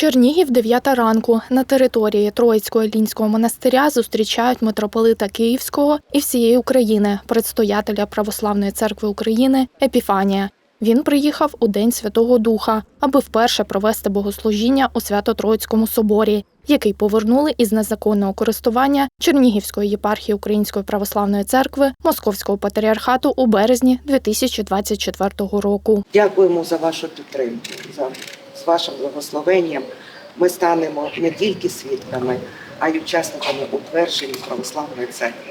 Чернігів, 9 ранку. На території Троїцького Лінського монастиря зустрічають митрополита Київського і всієї України, предстоятеля Православної церкви України Епіфанія. Він приїхав у День Святого Духа, аби вперше провести богослужіння у Свято-Троїцькому соборі, який повернули із незаконного користування Чернігівської єпархії Української православної церкви Московського патріархату у березні 2024 року. Дякуємо за вашу підтримку. За з вашим благословенням ми станемо не тільки свідками, а й учасниками утвердження православної церкви.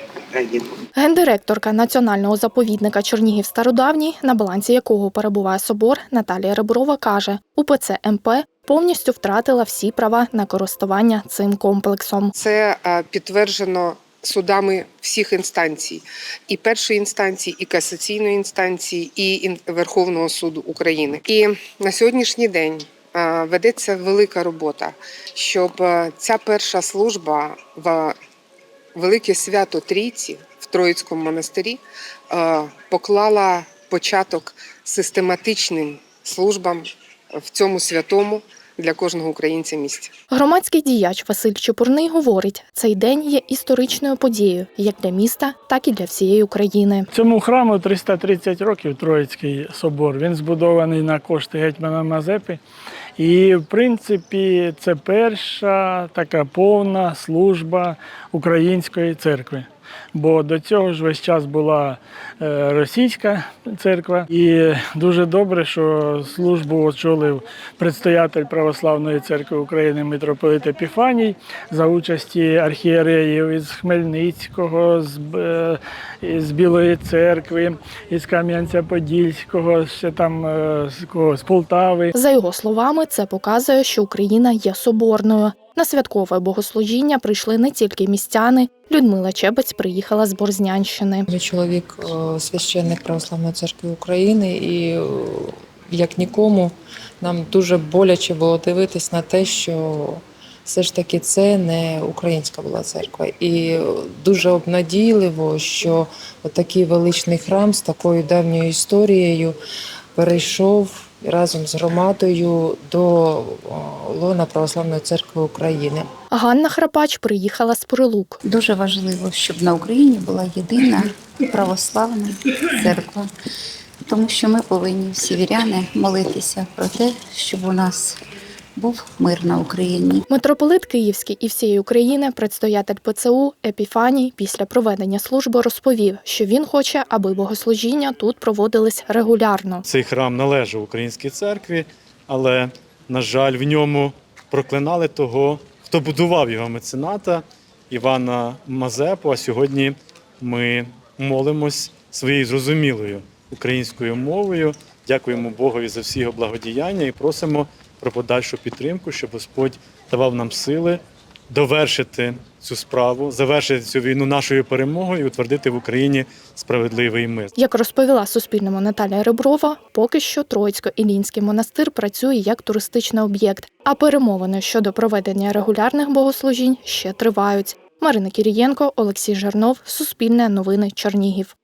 Гендиректорка національного заповідника Чернігів Стародавній, на балансі якого перебуває собор, Наталія Реброва каже: УПЦ МП повністю втратила всі права на користування цим комплексом. Це е, підтверджено судами всіх інстанцій: і першої інстанції, і касаційної інстанції, і Верховного суду України. І на сьогоднішній день ведеться велика робота, щоб е, ця перша служба в велике свято Трійці в Троїцькому монастирі е, поклала початок систематичним службам в цьому святому для кожного українця місці. Громадський діяч Василь Чепурний говорить, цей день є історичною подією як для міста, так і для всієї України. Цьому храму 330 років Троїцький собор. Він збудований на кошти гетьмана Мазепи. І, в принципі, це перша така повна служба української церкви. Бо до цього ж весь час була е, російська церква, і дуже добре, що службу очолив предстоятель Православної церкви України митрополит Епіфаній за участі архієреїв із Хмельницького, з, з Білої церкви, із Кам'янця-Подільського, ще там е, з Полтави. За його словами, це показує, що Україна є соборною. На святкове богослужіння прийшли не тільки містяни. Людмила Чебець приїхала з Борзнянщини. Мій чоловік е, священник Православної церкви України, і е, як нікому нам дуже боляче було дивитись на те, що все ж таки це не українська була церква. І е, дуже обнадійливо, що такий величний храм з такою давньою історією перейшов разом з громадою до лона Православної церкви України. Ганна Храпач приїхала з Прилук. Дуже важливо, щоб на Україні була єдина православна церква, тому що ми повинні всі віряни молитися про те, щоб у нас був мир на Україні. Митрополит Київський і всієї України, предстоятель ПЦУ Епіфаній після проведення служби розповів, що він хоче, аби богослужіння тут проводились регулярно. Цей храм належав українській церкві, але, на жаль, в ньому проклинали того, хто будував його мецената Івана Мазепу. А сьогодні ми молимось своєю зрозумілою українською мовою. Дякуємо Богові за всі його благодіяння і просимо про подальшу підтримку, щоб Господь давав нам сили довершити цю справу, завершити цю війну нашою перемогою і утвердити в Україні справедливий мир. Як розповіла Суспільному Наталія Реброва, поки що Троїцько-Ілінський монастир працює як туристичний об'єкт, а перемовини щодо проведення регулярних богослужінь ще тривають. Марина Кірієнко, Олексій Жернов, Суспільне новини Чернігів.